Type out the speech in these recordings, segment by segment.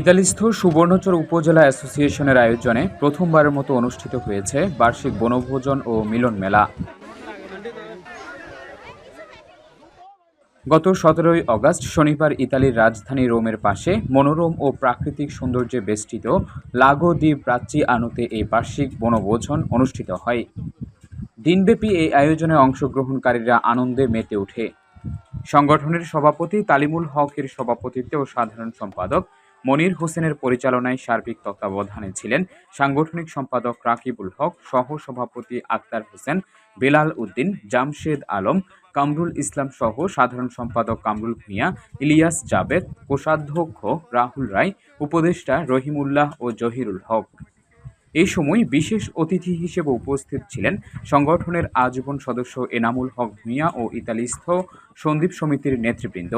ইতালিস্থ সুবর্ণচর উপজেলা অ্যাসোসিয়েশনের আয়োজনে প্রথমবারের মতো অনুষ্ঠিত হয়েছে বার্ষিক বনভোজন ও মিলন মেলা। গত সতেরোই অগস্ট শনিবার ইতালির রাজধানী রোমের পাশে মনোরম ও প্রাকৃতিক সৌন্দর্যে বেষ্টিত লাগো দি প্রাচী আনুতে এই বার্ষিক বনভোজন অনুষ্ঠিত হয়। দিনব্যাপী এই আয়োজনে অংশগ্রহণকারীরা আনন্দে মেতে ওঠে। সংগঠনের সভাপতি তালিমুল হকের সভাপতিত্বে ও সাধারণ সম্পাদক মনির হোসেনের পরিচালনায় সার্বিক তত্ত্বাবধানে ছিলেন সাংগঠনিক সম্পাদক রাকিবুল হক সহ সভাপতি আক্তার হোসেন, বেলাল উদ্দিন, জামশেদ আলম, কামরুল ইসলাম সহ সাধারণ সম্পাদক কামরুল ভূঁইয়া, ইলিয়াস জাবেদ, কোষাধ্যক্ষ রাহুল রায়, উপদেষ্টা রহিমুল্লাহ ও জহিরুল হক। এই সময় বিশেষ অতিথি হিসেবে উপস্থিত ছিলেন সংগঠনের আজীবন সদস্য এনামুল হক ভূঁইয়া ও ইতালিস্থ সন্দীপ সমিতির নেতৃবৃন্দ।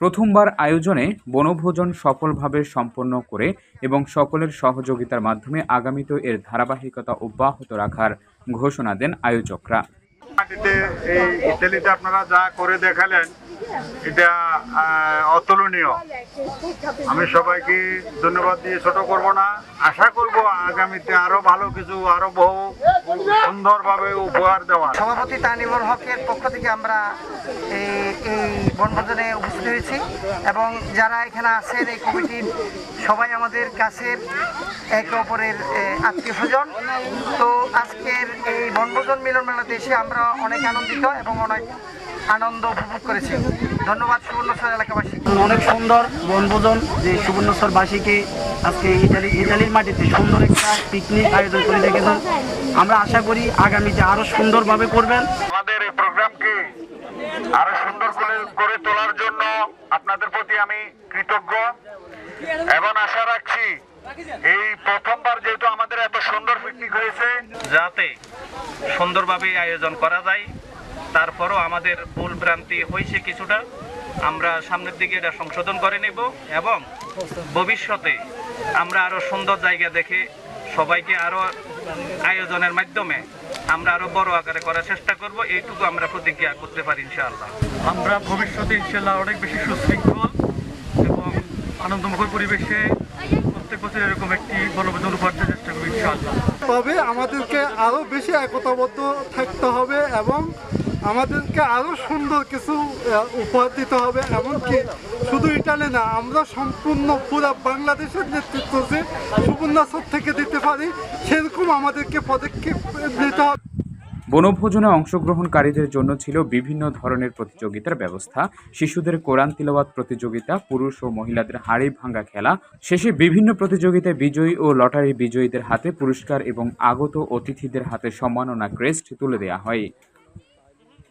প্রথমবার আয়োজনে বনভোজন সফলভাবে সম্পন্ন করে এবং সকলের সহযোগিতার মাধ্যমে আগামীতে এর ধারাবাহিকতা অব্যাহত রাখার ঘোষণা দেন আয়োজকরা। এই ইতালিতে আপনারা যা করে দেখালেন এটা অতুলনীয়। আমি সবাইকে ধন্যবাদ দিয়ে ছোট করব না। আশা করব আগামীতে আরও ভালো কিছু, আরও বহু সুন্দরভাবে উপহার দেওয়া সভাপতি তানিমুল হকের পক্ষ থেকে আমরা এই এই বনভোজনে উপস্থিত হয়েছি এবং যারা এখানে আছেন এই কমিটির সবাই আমাদের কাছের একে অপরের আত্মীয় স্বজন। তো আজকের এই বনভোজন মিলন মেলাতে এসে আমরা অনেক আনন্দিত এবং অনেক আনন্দ উপভোগ করেছি ধন্যবাদ সুবর্ণচর এলাকাবাসী। অনেক সুন্দর বনভোজন যে সুবর্ণচরবাসীকে আজকে ইটালি ইটালির মাটিতে সুন্দর একটা পিকনিক আয়োজন করে রেখেছেন আমরা আশা করি আগামীতে আরও সুন্দরভাবে করবেন। আমাদের এই প্রোগ্রামকে আরও সুন্দর করে করে তোলার জন্য আপনাদের প্রতি আমি কৃতজ্ঞ এবং আশা রাখছি এই প্রথমবার যেহেতু আমাদের এত সুন্দর পিকনিক হয়েছে, যাতে সুন্দরভাবে আয়োজন করা যায়। তারপরও আমাদের ভুল ভ্রান্তি হয়েছে কিছুটা। আমরা সামনের দিকে এটা সংশোধন করে নেব এবং ভবিষ্যতে আমরা আরও সুন্দর জায়গা দেখে সবাইকে আরও আয়োজনের মাধ্যমে আমরা আরও বড় আকারে করার চেষ্টা করব। এইটুকু আমরা প্রতিজ্ঞা করতে পারি ইনশাআল্লাহ। আমরা ভবিষ্যতে ইনশাল্লাহ অনেক বেশি সুশৃঙ্খল এবং আনন্দমুখর পরিবেশে প্রত্যেক বছর এরকম একটি বনভোজন উপহার চেষ্টা করি ইনশাআল্লাহ। তবে আমাদেরকে আরও বেশি একতাবদ্ধ থাকতে হবে এবং আমাদেরকে আরও সুন্দর কিছু উপহার দিতে হবে, এমনকি শুধু ইটালি না, আমরা সম্পূর্ণ পুরো বাংলাদেশের নেতৃত্ব যে সুবর্ণাচর থেকে দিতে পারি, সেরকম আমাদেরকে পদক্ষেপ নিতে হবে। বনভোজনে অংশগ্রহণকারীদের জন্য ছিল বিভিন্ন ধরনের প্রতিযোগিতার ব্যবস্থা। শিশুদের কোরআন তিলাওয়াত প্রতিযোগিতা, পুরুষ ও মহিলাদের হাড়ি ভাঙ্গা খেলা, শেষে বিভিন্ন প্রতিযোগিতায় বিজয়ী ও লটারি বিজয়ীদের হাতে পুরস্কার এবং আগত অতিথিদের হাতে সম্মাননা ক্রেস্ট তুলে দেওয়া হয়।